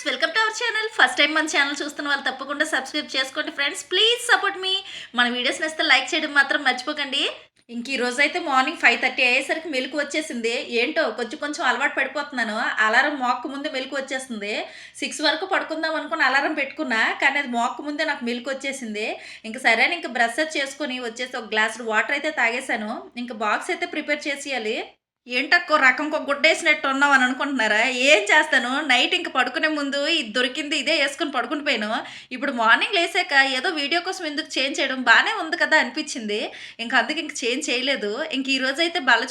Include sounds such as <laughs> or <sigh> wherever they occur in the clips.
Friends welcome to our channel. First time మన channel చూస్తున్న వాళ్ళు తప్పకుండా సబ్స్క్రైబ్ చేసుకోండి ఫ్రెండ్స్. ప్లీజ్ సపోర్ట్ మీ. మన వీడియోస్ నచ్చితే లైక్ చేయడం మాత్రం మర్చిపోకండి. ఇంక ఈ రోజు అయితే మార్నింగ్ ఫైవ్ థర్టీ అయ్యేసరికి మెలకు వచ్చేసింది. ఏంటో కొంచెం కొంచెం అలవాటు పడిపోతున్నాను. అలారం మోక్క ముందే మెలకు వచ్చేస్తుంది సిక్స్ వరకు పడుకుందాం అనుకుని అలారం పెట్టుకున్నా కానీ అది మోక్క ముందే నాకు మెలకు వచ్చేసింది. ఇంకా సరే అని ఇంకా బ్రష్ చేసుకొని వచ్చేసి ఒక గ్లాస్ వాటర్ అయితే తాగేశాను. ఇంకా బాక్స్ అయితే ప్రిపేర్ చేసేయాలి. ఏంటక్కో రకం ఒక గుడ్డేసినట్టు ఉన్నావు అని అనుకుంటున్నారా? ఏం చేస్తాను? నైట్ ఇంక పడుకునే ముందు ఇది దొరికింది ఇదే వేసుకుని పడుకుని పోయాను. ఇప్పుడు మార్నింగ్ లేసాక ఏదో వీడియో కోసం ఎందుకు చేంజ్ చేయడం? బాగానే ఉంది కదా అనిపించింది. ఇంకా అందుకే ఇంక చేంజ్ చేయలేదు. ఇంక ఈరోజు అయితే బల్ల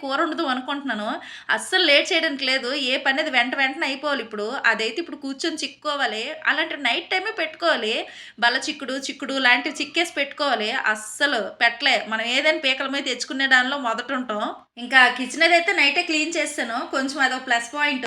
కూర ఉండదు అనుకుంటున్నాను. అస్సలు లేట్ చేయడానికి లేదు. ఏ పని అది వెంట వెంటనే అయిపోవాలి ఇప్పుడు. అదైతే ఇప్పుడు కూర్చొని చిక్కుకోవాలి. అలాంటి నైట్ టైమే పెట్టుకోవాలి. బల్ల చిక్కుడు చిక్కుడు లాంటివి చిక్కేసి పెట్టుకోవాలి. అస్సలు పెట్టలే. మనం ఏదైనా పీకల మీద తెచ్చుకునే దానిలో మొదట ఉంటాం. ఇంకా కిచెన్ అయితే నైటే క్లీన్ చేస్తాను. కొంచెం అదొక ప్లస్ పాయింట్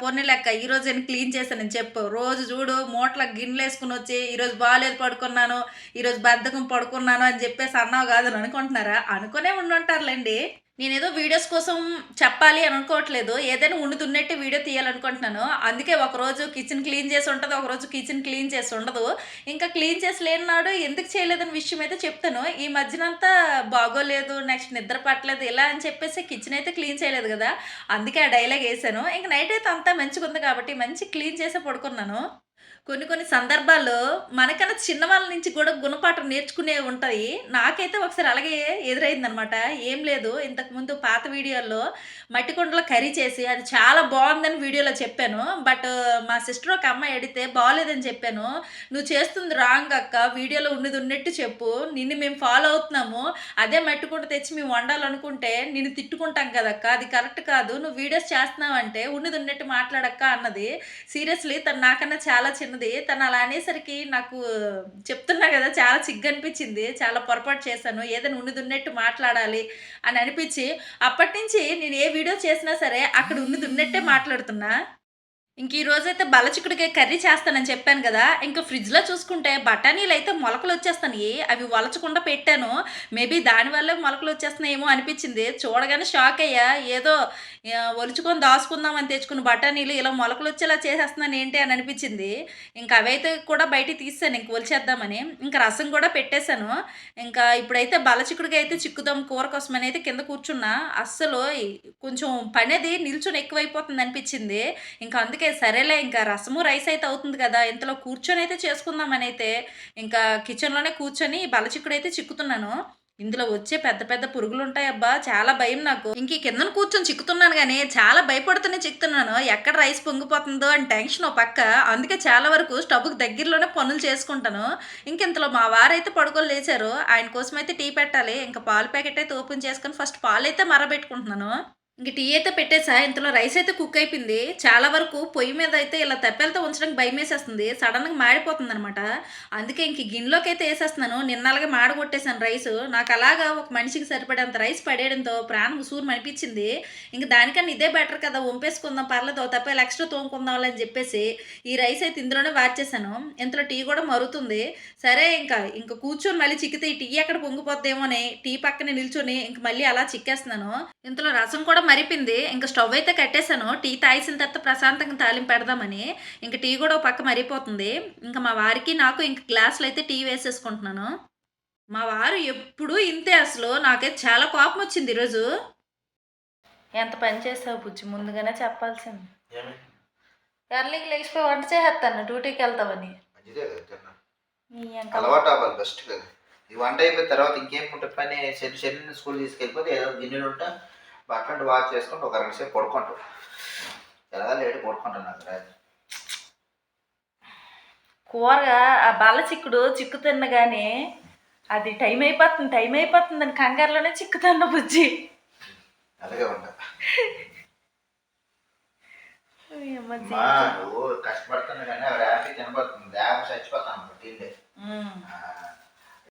పోనీ లెక్క ఈ రోజు నేను క్లీన్ చేశాను అని చెప్పు. రోజు చూడు మూటల గిన్నెలు వేసుకుని వచ్చి ఈరోజు బాగాలేదు పడుకున్నాను ఈరోజు బద్ధకం పడుకున్నాను అని చెప్పేసి అన్నావు కాదు అని అనుకుంటున్నారా? అనుకునే ఉండుంటారులేండి. నేనేదో వీడియోస్ కోసం చెప్పాలి అని అనుకోవట్లేదు. ఏదైనా ఉండుతున్నట్టు వీడియో తీయాలనుకుంటున్నాను. అందుకే ఒకరోజు కిచెన్ క్లీన్ చేసి ఉంటుంది ఒకరోజు కిచెన్ క్లీన్ చేసి ఉండదు. ఇంకా క్లీన్ చేసి లేనినాడు ఎందుకు చేయలేదని విషయం అయితే చెప్తాను. ఈ మధ్యనంతా బాగోలేదు నెక్స్ట్ నిద్ర పట్టలేదు ఇలా అని చెప్పేసి కిచెన్ అయితే క్లీన్ చేయలేదు కదా. అందుకే ఆ డైలాగ్ వేసాను. ఇంకా నైట్ అయితే అంతా మంచిగా ఉంది కాబట్టి మంచి క్లీన్ చేసే పడుకున్నాను. కొన్ని కొన్ని సందర్భాల్లో మనకన్నా చిన్న వాళ్ళ నుంచి కూడా గుణపాఠం నేర్చుకునే ఉంటాయి నాకైతే ఒకసారి అలాగే ఎదురైందనమాట. ఏం లేదు ఇంతకుముందు పాత వీడియోల్లో మట్టి కుండలో కర్రీ చేసి అది చాలా బాగుందని వీడియోలో చెప్పాను. బట్ మా సిస్టర్ ఒక అమ్మాయి అడిగితే బాగోలేదని చెప్పాను. నువ్వు చేస్తుంది రాంగ్ అక్క వీడియోలో ఉన్నది ఉన్నట్టు చెప్పు. నిన్ను మేము ఫాలో అవుతున్నాము. అదే మట్టి కుండ తెచ్చి మేము వండాలనుకుంటే నిన్ను తిట్టుకుంటాం కదక్క అది కరెక్ట్ కాదు. నువ్వు వీడియోస్ చేస్తున్నావంటే ఉన్నది ఉన్నట్టు మాట్లాడక్క అన్నది. సీరియస్లీ తను నాకన్నా చాలా చిన్న చిన్నది తను అలా అనేసరికి నాకు చెప్తున్నా కదా చాలా సిగ్గు అనిపించింది చాలా పొరపాటు చేశాను ఏదైనా ఉన్నది ఉన్నట్టు మాట్లాడాలి అని అనిపించి అప్పటి నుంచి నేను ఏ వీడియో చేసినా సరే అక్కడ ఉన్నది ఉన్నట్టే మాట్లాడుతున్నా. ఇంక ఈ రోజైతే బలచికుడికాయ కర్రీ చేస్తానని చెప్పాను కదా ఇంకా ఫ్రిడ్జ్లో చూసుకుంటే బఠానీలు అయితే మొలకలు వచ్చేస్తున్నాయి. అవి వలచకుండా పెట్టాను. మేబీ దానివల్లే మొలకలు వచ్చేస్తున్నాయేమో అనిపించింది. చూడగానే షాక్ అయ్యా. ఏదో ఒలుచుకొని దాచుకుందామని తెచ్చుకున్న బఠానీలు ఇలా మొలకలు వచ్చేలా చేసేస్తున్నాను ఏంటి అని అనిపించింది. ఇంకా అవైతే కూడా బయటికి తీసాను ఇంక ఒలిచేద్దామని. ఇంకా రసం కూడా పెట్టేశాను. ఇంకా ఇప్పుడైతే బలచిక్కుడికి అయితే చిక్కుదాం కూర కోసమని అయితే కింద కూర్చున్నా. అస్సలు కొంచెం పనేది నిల్చొని ఎక్కువైపోతుంది అనిపించింది. ఇంకా అందుకే సరేలే ఇంకా రసము రైస్ అయితే అవుతుంది కదా ఇంతలో కూర్చొని అయితే చేసుకుందామని అయితే ఇంకా కిచెన్లోనే కూర్చొని బలచిక్కుడు అయితే చిక్కుతున్నాను. ఇందులో వచ్చే పెద్ద పెద్ద పురుగులు ఉంటాయి అబ్బా చాలా భయం నాకు. ఇంక కింద కిందన కూర్చొని చిక్కుతున్నాను కానీ చాలా భయపడుతూనే చిక్కుతున్నాను. ఎక్కడ రైస్ పొంగిపోతుందో అని టెన్షన్ ఓ పక్క. అందుకే చాలా వరకు స్టవ్కి దగ్గరలోనే పనులు చేసుకుంటాను. ఇంక ఇంతలో మా వారైతే పడుకోలు లేచారు. ఆయన కోసం అయితే టీ పెట్టాలి. ఇంకా పాలు ప్యాకెట్ అయితే ఓపెన్ చేసుకొని ఫస్ట్ పాలు అయితే మరబెట్టుకుంటున్నాను. ఇంక టీ అయితే పెట్టేసా ఇంతలో రైస్ అయితే కుక్ అయిపోయింది. చాలా వరకు పొయ్యి మీద అయితే ఇలా తెప్పెలతో ఉంచడానికి భయం వేసేస్తుంది సడన్గా మాడిపోతుంది అనమాట అందుకే ఇంక గిన్నెలోకి అయితే వేసేస్తున్నాను. నిన్నలాగా మాడ కొట్టేశాను రైస్. నాకు అలాగా ఒక మనిషికి సరిపడేంత రైస్ పడేయడంతో ప్రాణం ఉసూరు అనిపించింది. ఇంక దానికన్నా ఇదే బెటర్ కదా వంపేసుకుందాం పర్లేదు ఓ ఎక్స్ట్రా తోముకుందాం అని చెప్పేసి ఈ రైస్ అయితే ఇందులోనే వార్చేసాను ఇంతలో టీ కూడా మరుగుతుంది. సరే ఇంకా ఇంకా కూర్చొని మళ్ళీ చిక్కితే ఈ టీ ఎక్కడ పొంగిపోద్దేమో అని టీ పక్కన నిల్చొని ఇంక మళ్ళీ అలా చిక్కేస్తున్నాను. ఇంతలో రసం కూడా మరిపింది. ఇంకా స్టవ్ అయితే కట్టేశాను. టీ తాగిసిన తర్వాత ప్రశాంతంగా తాలింపు పెడదామని. ఇంకా టీ కూడా ఒక పక్క మరిపోతుంది ఇంకా మా వారికి నాకు ఇంక గ్లాసులు అయితే టీ వేసేసుకుంటున్నాను. మా వారు ఎప్పుడూ ఇంతే అసలు. నాకైతే చాలా కోపం వచ్చింది ఈరోజు. ఎంత పని చేసావు బుజ్జి? ముందుగానే చెప్పాల్సింది. ఏమి? ఎర్లీకి లేచిపోయి వంట చేసేస్తాను. డ్యూటీకి వెళ్తామని అలవాటు అవ్వాలి బెస్ట్ కదా. ఈ వంట అయిపోయిన తర్వాత ఇంకేం ఉంటుంది పని? శని స్కూల్ తీసుకెళ్ళిపోతే ఏదో గిన్నెలు ఉంటా బట్టలు వాచ్ చేసుకుంటూ ఒక రెండు సేపు పడుకుంటాం. ఎలా లేడు పడుకుంటాను నాకు రాత్రి కూర ఆ బల్ల చిక్కుడు చిక్కు తిన్నగానే అది టైం అయిపోతుంది టైం అయిపోతుంది అని కంగారులోనే చిక్కుతున్న బుజ్జి. అలాగే నువ్వు కష్టపడుతున్నా కానీ హ్యాపీ తినబడుతుంది. హ్యాపీ చచ్చిపోతాను తిండి.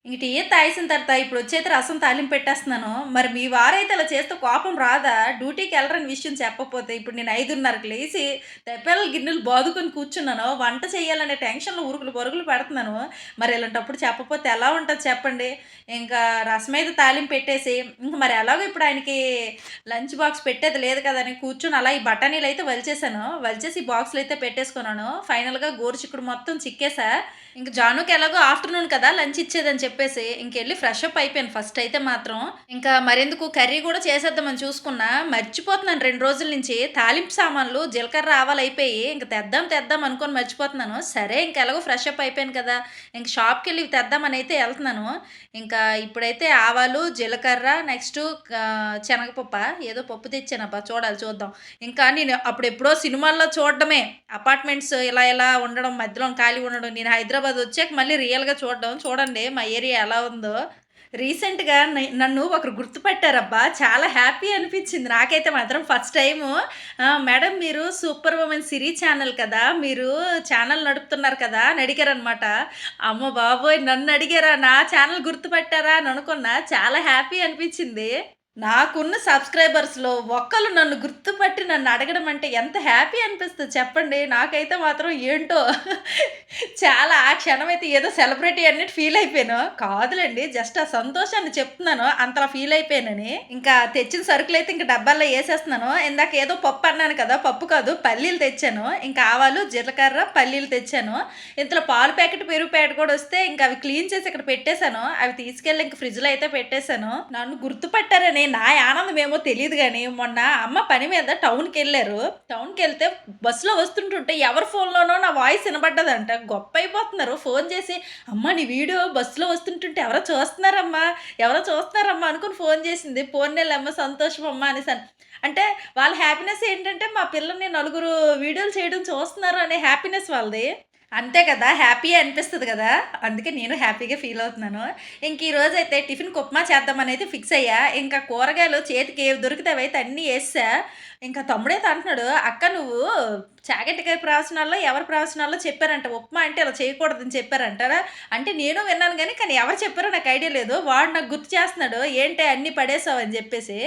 ఇంక టీ తాగేసిన తర్వాత ఇప్పుడు వచ్చైతే రసం తాలింపు పెట్టేస్తున్నాను. మరి మీ వారైతే అలా చేస్తే కోపం రాదా? డ్యూటీకి వెళ్ళరని విషయం చెప్పకపోతే ఇప్పుడు నేను ఐదున్నరకు లేచి తెప్పెల గిన్నెలు బాదుకొని కూర్చున్నాను. వంట చేయాలనే టెన్షన్లో ఉరుకులు పరుగులు పెడుతున్నాను. మరి ఇలాంటప్పుడు చెప్పకపోతే ఎలా ఉంటుంది చెప్పండి? ఇంకా రసం అయితే తాలింపు పెట్టేసి ఇంకా మరి ఎలాగో ఇప్పుడు ఆయనకి లంచ్ బాక్స్ పెట్టేది లేదు కదా అని కూర్చొని అలా ఈ బఠానీలు అయితే వలిచేసాను వలిచేసి బాక్స్లు అయితే పెట్టేసుకున్నాను. ఫైనల్గా గోరుచిక్కుడు మొత్తం చిక్కేసా ఇంక జానుకి ఎలాగో ఆఫ్టర్నూన్ కదా లంచ్ ఇచ్చేదని చెప్పేసి ఇంకెళ్ళి ఫ్రెష్ అప్ అయిపోయాను. ఫస్ట్ అయితే మాత్రం ఇంకా మరెందుకు? కర్రీ కూడా చేసేద్దామని చూసుకున్నా. మర్చిపోతున్నాను. రెండు రోజుల నుంచి తాలింపు సామాన్లు జీలకర్ర ఆవాలు అయిపోయి ఇంక తెద్దాం తెద్దాం అనుకొని మర్చిపోతున్నాను. సరే ఇంకా ఎలాగో ఫ్రెష్ అప్ అయిపోయాను కదా. ఇంక షాప్కి వెళ్ళి తెద్దామని అయితే వెళ్తున్నాను. ఇంకా ఇప్పుడైతే ఆవాలు జీలకర్ర నెక్స్ట్ శనగపప్ప ఏదో పప్పు తెచ్చానబ్బా. చూడాలి చూద్దాం. ఇంకా నేను అప్పుడు ఎప్పుడో సినిమాల్లో చూడడమే. అపార్ట్మెంట్స్ ఇలా ఇలా ఉండడం మధ్యలో ఖాళీ ఉండడం. నేను హైదరాబాద్ వచ్చాక మళ్ళీ రియల్గా చూడడం. చూడండి మా ఏరియా ఎలా ఉందో. రీసెంట్గా నన్ను ఒకరు గుర్తుపట్టారబ్బా. చాలా హ్యాపీ అనిపించింది. నాకైతే మాత్రం ఫస్ట్ టైము మేడం మీరు సూపర్ ఉమెన్ సిరీ ఛానల్ కదా. మీరు ఛానల్ నడుపుతున్నారు కదా అని అడిగారనమాట అమ్మ బాబోయ్ నన్ను అడిగారా? నా ఛానల్ గుర్తుపట్టారా? అని అనుకున్నా. చాలా హ్యాపీ అనిపించింది. నాకున్న సబ్స్క్రైబర్స్లో ఒక్కరు నన్ను గుర్తుపట్టి నన్ను అడగడం అంటే ఎంత హ్యాపీ అనిపిస్తుంది చెప్పండి. నాకైతే మాత్రం ఏంటో <laughs> చాలా ఆ క్షణం అయితే ఏదో సెలబ్రిటీ అన్నట్టు ఫీల్ అయిపోయాను. కాదులేండి జస్ట్ ఆ సంతోషాన్ని చెప్తున్నాను అంతలా ఫీల్ అయిపోయానని. ఇంకా తెచ్చిన సరుకులు అయితే ఇంకా డబ్బాల్లో వేసేస్తున్నాను. ఇందాక ఏదో పప్పు అన్నాను కదా పప్పు కాదు పల్లీలు తెచ్చాను. ఇంకా ఆవాలు జీలకర్ర పల్లీలు తెచ్చాను. ఇంతలో పాలు ప్యాకెట్ పెరుగు ప్యాకెట్ కూడా వస్తే ఇంకా అవి క్లీన్ చేసి ఇక్కడ పెట్టేశాను. అవి తీసుకెళ్ళి ఇంక ఫ్రిడ్జ్లో అయితే పెట్టేశాను. నన్ను గుర్తుపట్టారని నా ఆనందం ఏమో తెలియదు కానీ మొన్న అమ్మ పని మీద టౌన్కి వెళ్ళారు టౌన్కి వెళ్తే బస్సులో వస్తుంటుంటే ఎవరి ఫోన్లోనో నా వాయిస్ వినబడ్డదంట. గొప్ప అయిపోతున్నారు ఫోన్ చేసి అమ్మ నీ వీడియో బస్సులో వస్తుంటుంటే ఎవరో చూస్తున్నారమ్మా? ఎవరో చూస్తున్నారమ్మా? అనుకుని ఫోన్ చేసింది. ఫోన్ అమ్మ సంతోషం అమ్మ అనేసి అంటే వాళ్ళ హ్యాపీనెస్ ఏంటంటే మా పిల్లల్ని నలుగురు వీడియోలు చేయడం చూస్తున్నారు అనే హ్యాపీనెస్ వాళ్ళది. అంతే కదా హ్యాపీ అనిపిస్తుంది కదా? అందుకే నేను హ్యాపీగా ఫీల్ అవుతున్నాను. ఇంక ఈరోజు అయితే టిఫిన్ ఉప్మా చేద్దామని అయితే ఫిక్స్ అయ్యా. ఇంకా కూరగాయలు చేతికి ఏవి దొరికితే అవి అయితే అన్నీ వేసా ఇంకా తమ్ముడైతే అంటున్నాడు అక్క నువ్వు చాగంటికాయ ప్రవచనాల్లో ఎవరి ప్రవచనాల్లో చెప్పారంట? ఉప్మా అంటే ఇలా చేయకూడదని చెప్పారంటారా? అంటే నేను విన్నాను కానీ కానీ ఎవరు చెప్పారో నాకు ఐడియా లేదు. వాడు నాకు గుర్తు చేస్తున్నాడు. ఏంటి అన్నీ పడేసావు అని చెప్పేసి.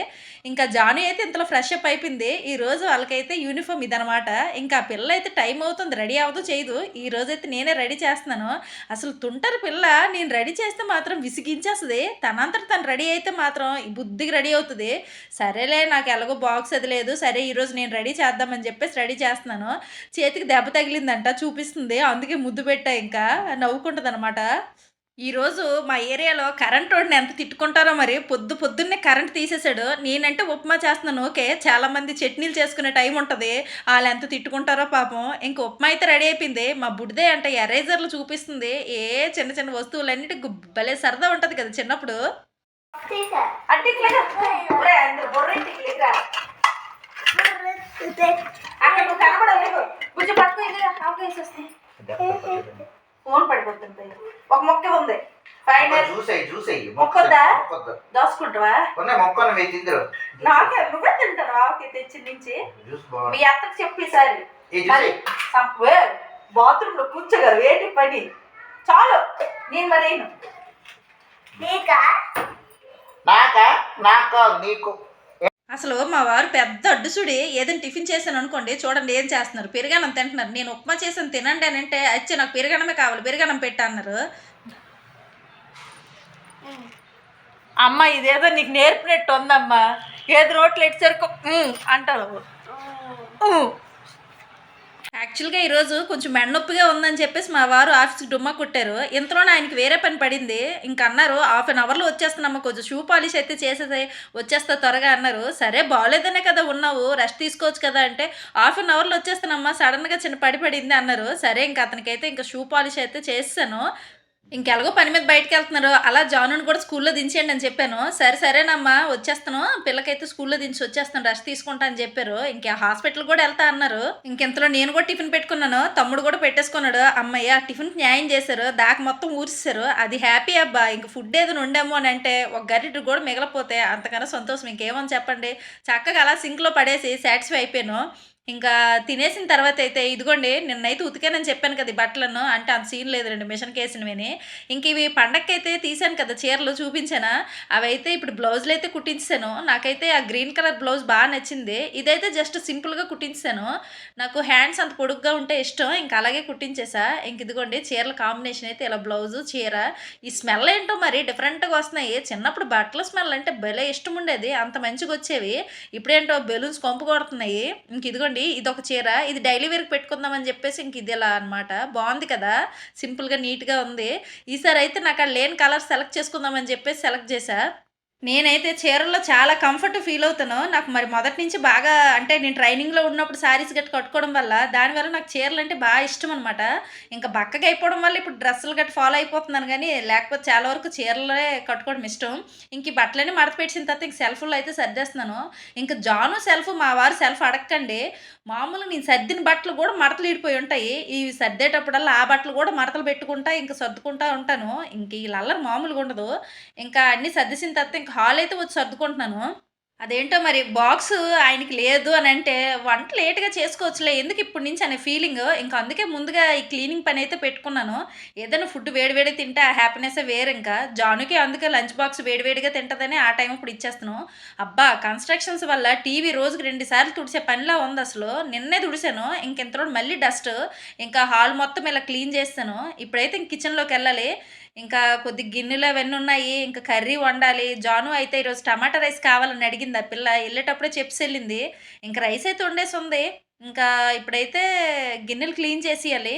ఇంకా జాను అయితే ఇంతలో ఫ్రెష్ అప్ అయిపోయింది. ఈ రోజు వాళ్ళకైతే యూనిఫామ్ ఇదనమాట. ఇంకా పిల్ల అయితే టైం అవుతుంది. రెడీ అవ్వదు చేయదు. ఈ రోజు అయితే నేనే రెడీ చేస్తున్నాను. అసలు తుంటారు పిల్ల నేను రెడీ చేస్తే మాత్రం విసిగించేస్తుంది. తనంతట తను రెడీ అయితే మాత్రం ఈ బుద్ధికి రెడీ అవుతుంది. సరేలే నాకు ఎలాగో బాక్స్ అది లేదు. సరే ఈరోజు నేను రెడీ చేద్దామని చెప్పేసి రెడీ చేస్తున్నాను. చేతికి దెబ్బ తగిలిందంట చూపిస్తుంది. అందుకే ముద్దు పెట్టా ఇంకా. నవ్వుకుంటుంది అనమాట ఈరోజు మా ఏరియాలో కరెంట్ వాడిని ఎంత తిట్టుకుంటారో మరి పొద్దు పొద్దున్నే కరెంట్ తీసేసాడు నేనంటే ఉప్మా చేస్తున్నాను ఓకే. చాలామంది చట్నీలు చేసుకునే టైం ఉంటుంది. వాళ్ళు ఎంత తిట్టుకుంటారో పాపం. ఇంక ఉప్మా అయితే రెడీ అయిపోయింది. మా బుడిదే అంటే ఎరేజర్లు చూపిస్తుంది. ఏ చిన్న చిన్న వస్తువులన్నిటి భలే సరదా ఉంటుంది కదా చిన్నప్పుడు. అంటే అక్కడ నువ్వు కనపడలేవు కొంచెం పట్టుకో ఇది ఫోన్ పడిపోతుంది ఒక మొక్క ఉంది. ఫైనల్ చూసేయి చూసేయి మొక్కొద్దా? దోసుకుంటావా? మొక్కను తిందరు. నాకే నువ్వే తింటాను ఆవుకి తెచ్చి నుంచి. మీ అత్తకు చెప్పి ఈసారి. ఈ మరి చూసేయి బాత్రూమ్లో కూర్చోగలరు ఏంటి పని? చాలు. నేను మరేను నాకా? నాకు? నీకు? అసలు మా వారు పెద్ద అడ్డుసుడి ఏదైనా టిఫిన్ చేశాను అనుకోండి చూడండి ఏం చేస్తున్నారు? పెరుగన్నం తింటున్నారు. నేను ఉప్మా చేసాను తినండి అని అంటే అచ్చే నాకు పెరుగన్నమే కావాలి పెరుగన్నం పెట్టా అన్నారు. అమ్మ ఇదేదో నీకు నేర్పినట్టు ఉందమ్మా. ఏది రోట్లు ఎట్సరికి అంటారు. యాక్చువల్గా ఈరోజు కొంచెం మెడనొప్పిగా ఉందని చెప్పేసి మా వారు ఆఫీస్కి డుమ్మా కొట్టారు. ఇంతలోనే ఆయనకి వేరే పని పడింది. ఇంక అన్నారు హాఫ్ అన్ అవర్లో వచ్చేస్తున్నామ్మా కొంచెం షూ పాలిష్ అయితే చేసేది వచ్చేస్తా త్వరగా అన్నారు. సరే బాగాలేదనే కదా ఉన్నావు రెస్ట్ తీసుకోవచ్చు కదా అంటే హాఫ్ అన్ అవర్లో వచ్చేస్తానమ్మా సడన్గా చిన్న పడి పడింది అన్నారు. సరే ఇంకా అతనికైతే ఇంకా షూ పాలిష్ అయితే చేస్తాను ఇంకెలాగో పని మీద బయటకు వెళ్తున్నారు అలా జానుని కూడా స్కూల్లో దించేయండి అని చెప్పాను. సరే సరేనమ్మా వచ్చేస్తాను. పిల్లకైతే స్కూల్లో దించి వచ్చేస్తాను. రెస్ట్ తీసుకుంటా అని చెప్పారు. ఇంకా హాస్పిటల్ కూడా వెళ్తా అన్నారు. ఇంకెంతలో నేను కూడా టిఫిన్ పెట్టుకున్నాను. తమ్ముడు కూడా పెట్టేసుకున్నాడు. అమ్మయ్య టిఫిన్ న్యాయం చేశారు. దాకా మొత్తం ఊరిస్తారు అది హ్యాపీ అబ్బా. ఇంక ఫుడ్ ఏదైనా ఉండేమో అని అంటే ఒక గరిట కూడా మిగలపోతే అంతకన్నా సంతోషం. ఇంకేమని చెప్పండి? చక్కగా అలా సింక్లో పడేసి సాటిస్ఫై అయిపోయాను. ఇంకా తినేసిన తర్వాత అయితే ఇదిగోండి నిన్నైతే ఉతికానని చెప్పాను కదా బట్టలను అంటే అంత సీన్ లేదులేండి మిషన్ కేసినవిని. ఇంక ఇవి పండక్కి అయితే తీసాను కదా చీరలు చూపించానా. అవి అయితే ఇప్పుడు బ్లౌజులు అయితే కుట్టించాను నాకైతే ఆ గ్రీన్ కలర్ బ్లౌజ్ బాగా నచ్చింది. ఇదైతే జస్ట్ సింపుల్గా కుట్టించాను నాకు హ్యాండ్స్ అంత పొడుగ్గా ఉంటే ఇష్టం. ఇంకా అలాగే కుట్టించేసా. ఇంక ఇదిగోండి చీరల కాంబినేషన్ అయితే ఇలా బ్లౌజు చీర. ఈ స్మెల్ ఏంటో మరి డిఫరెంట్గా వస్తున్నాయి. చిన్నప్పుడు బట్టల స్మెల్ అంటే భలే ఇష్టం ఉండేది. అంత మంచిగా వచ్చేవి. ఇప్పుడేంటో బెలూన్స్ కొంపు కొడుతున్నాయి. ఇంక ఇదిగోండి ఇది ఒక చీర ఇది డైలీ వేర్కి పెట్టుకుందామని చెప్పేసి ఇంక ఇది ఇలా అనమాట బాగుంది కదా? సింపుల్గా నీట్గా ఉంది. ఈసారి అయితే నాకు ఆ లేని కలర్ సెలెక్ట్ చేసుకుందామని చెప్పేసి సెలెక్ట్ చేశా. నేనైతే చీరల్లో చాలా కంఫర్ట్ ఫీల్ అవుతాను నాకు మరి మొదటి నుంచి బాగా అంటే నేను ట్రైనింగ్లో ఉన్నప్పుడు శారీస్ గట్టి కట్టుకోవడం వల్ల దానివల్ల నాకు చీరలు అంటే బాగా ఇష్టం అనమాట ఇంకా బక్కగా అయిపోవడం వల్ల ఇప్పుడు డ్రెస్సులు గట్టి ఫాలో అయిపోతున్నాను కానీ లేకపోతే చాలా వరకు చీరలే కట్టుకోవడం ఇష్టం. ఇంక ఈ బట్టలన్నీ మడత పెట్టిన తర్వాత ఇంక సెల్ఫ్లో అయితే సర్దేస్తున్నాను. ఇంకా జాను సెల్ఫ్ మా వారు సెల్ఫ్ అడగండి మామూలు నేను సర్దిన బట్టలు కూడా మడతలు ఇడిపోయి ఉంటాయి. ఇవి సర్దేటప్పుడల్లా ఆ బట్టలు కూడా మడతలు పెట్టుకుంటా ఇంకా సర్దుకుంటా ఉంటాను. ఇంక ఈ అల్లరి మామూలుగా ఉండదు. ఇంకా అన్నీ సర్దేసిన తర్వాత ఇంకా హాల్ అయితే వచ్చి సర్దుకుంటున్నాను. అదేంటో మరి బాక్స్ ఆయనకి లేదు అని అంటే వంట లేట్గా చేసుకోవచ్చులే. ఎందుకు ఇప్పటి నుంచి అనే ఫీలింగ్ ఇంకా అందుకే ముందుగా ఈ క్లీనింగ్ పని అయితే పెట్టుకున్నాను. ఏదైనా ఫుడ్ వేడివేడి తింటే ఆ హ్యాపీనెస్ వేరు ఇంకా. జానుకి అందుకే లంచ్ బాక్స్ వేడివేడిగా తింటుందని ఆ టైం ఇప్పుడు ఇచ్చేస్తాను. అబ్బా కన్స్ట్రక్షన్స్ వల్ల టీవీ రోజుకి రెండు సార్లు తుడిసే పనిలా ఉంది అసలు. నిన్నే తుడిసాను ఇంకెంత మళ్ళీ డస్ట్ ఇంకా హాల్ మొత్తం ఇలా క్లీన్ చేస్తాను. ఇప్పుడైతే ఇంక కిచెన్లోకి వెళ్ళాలి. ఇంకా కొద్ది గిన్నెలు అవన్నీ ఉన్నాయి ఇంకా కర్రీ వండాలి. జాను అయితే ఈరోజు టమాటా రైస్ కావాలని అడిగింది ఆ పిల్ల. వెళ్ళేటప్పుడే చెప్పి వెళ్ళింది. ఇంకా రైస్ అయితే వండేసి ఉంది. ఇంకా ఇప్పుడైతే గిన్నెలు క్లీన్ చేసేయాలి.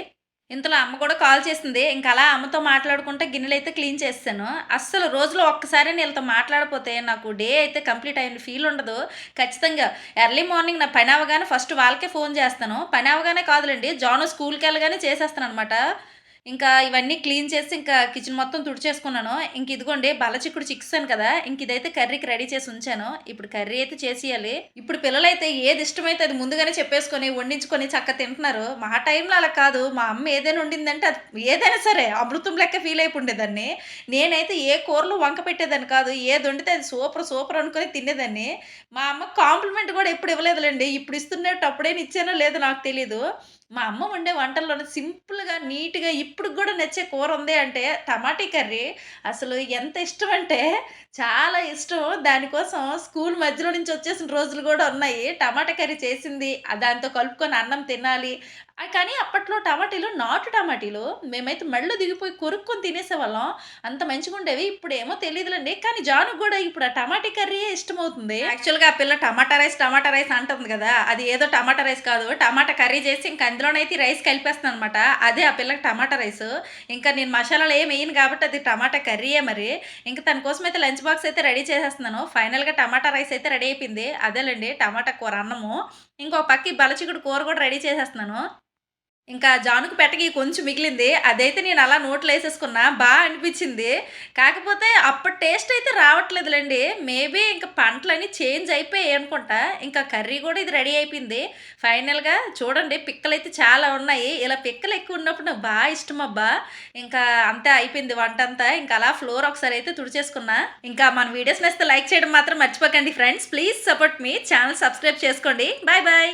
ఇంతలో అమ్మ కూడా కాల్ చేసింది. ఇంకా అలా అమ్మతో మాట్లాడుకుంటే గిన్నెలు అయితే క్లీన్ చేస్తాను. అస్సలు రోజులో ఒక్కసారి వీళ్ళతో మాట్లాడిపోతే నాకు డే అయితే కంప్లీట్ అయిన ఫీల్ ఉండదు. ఖచ్చితంగా ఎర్లీ మార్నింగ్ నా పని అవగానే ఫస్ట్ వాళ్ళకే ఫోన్ చేస్తాను. పని అవగానే కాదులేండి జాను స్కూల్కి వెళ్ళగానే చేసేస్తాను అనమాట ఇంకా ఇవన్నీ క్లీన్ చేసి ఇంకా కిచెన్ మొత్తం తుడిచేసుకున్నాను. ఇంక ఇదిగోండి బలచిక్కుడు చిక్సాను కదా ఇంక ఇదైతే కర్రీకి రెడీ చేసి ఉంచాను. ఇప్పుడు కర్రీ అయితే చేసేయాలి. ఇప్పుడు పిల్లలైతే ఏది ఇష్టమైతే అది ముందుగానే చెప్పేసుకొని వండించుకొని చక్క తింటున్నారు. మా టైంలో అలా కాదు. మా అమ్మ ఏదైనా వండిందంటే అది ఏదైనా సరే అమృతం లెక్క ఫీల్ అయిపోండేదాన్ని. నేనైతే ఏ కూరలు వంక పెట్టేదాన్ని కాదు. ఏది వండితే అది సూపర్ సూపర్ అనుకొని తినేదాన్ని. మా అమ్మ కాంప్లిమెంట్ కూడా ఎప్పుడు ఇవ్వలేదులేండి. ఇప్పుడు ఇస్తున్నట్టు అప్పుడేమి ఇచ్చానో లేదో నాకు తెలీదు. మా అమ్మ వండే వంటల్లోనే సింపుల్గా నీట్గా ఇప్పుడు ఇప్పుడు కూడా నచ్చే కూర ఉంది అంటే టమాటీ కర్రీ అసలు ఎంత ఇష్టం అంటే చాలా ఇష్టం. దానికోసం స్కూల్ మధ్యలో నుంచి వచ్చేసిన రోజులు కూడా ఉన్నాయి. టమాటా కర్రీ చేసింది దాంతో కలుపుకొని అన్నం తినాలి కానీ అప్పట్లో టమాటీలు నాటు టమాటీలు మేమైతే మెళ్ళు దిగిపోయి కొరుక్కొని తినేసేవాళ్ళం. అంత మంచిగా ఉండేవి ఇప్పుడు ఏమో తెలియదులేండి కానీ జాను కూడా ఇప్పుడు ఆ టమాటీ కర్రీ ఇష్టమవుతుంది. యాక్చువల్గా ఆ పిల్ల టమాటా రైస్ టమాటా రైస్ అంటుంది కదా. అది ఏదో టమాటా రైస్ కాదు. టమాటా కర్రీ చేసి ఇంకా అందులోనైతే రైస్ కలిపేస్తాను అనమాట అదే ఆ పిల్లకి టమాటా రైస్. ఇంకా నేను మసాలాలు ఏం వేయను కాబట్టి అది టమాటా కర్రీయే మరి. ఇంకా తన కోసం అయితే లంచ్ బాక్స్ అయితే రెడీ చేసేస్తున్నాను. ఫైనల్గా టమాటా రైస్ అయితే రెడీ అయిపోయింది. అదేలేండి టమాటా కూర అన్నము. ఇంకో పక్కి బలచిగుడు కూర కూడా రెడీ చేసేస్తున్నాను. ఇంకా జానుకు పెట్టకి కొంచెం మిగిలింది. అదైతే నేను అలా నోట్లో వేసేసుకున్నా. బాగా అనిపించింది. కాకపోతే అప్పటి టేస్ట్ అయితే రావట్లేదులేండి. మేబీ ఇంకా పంటలన్నీ చేంజ్ అయిపోయాయి అనుకుంటా. ఇంకా కర్రీ కూడా ఇది రెడీ అయిపోయింది. ఫైనల్గా చూడండి పిక్కలు అయితే చాలా ఉన్నాయి. ఇలా పిక్కలు ఎక్కువ ఉన్నప్పుడు నాకు బాగా ఇష్టం అబ్బా. ఇంకా అంతే అయిపోయింది వంట అంతా. ఇంకా అలా ఫ్లోర్ ఒకసారి అయితే తుడిచేసుకున్నా. ఇంకా మన వీడియోస్ నేస్తే లైక్ చేయడం మాత్రం మర్చిపోకండి. ఫ్రెండ్స్ ప్లీజ్ సపోర్ట్ మీ. ఛానల్ సబ్స్క్రైబ్ చేసుకోండి. Bye bye.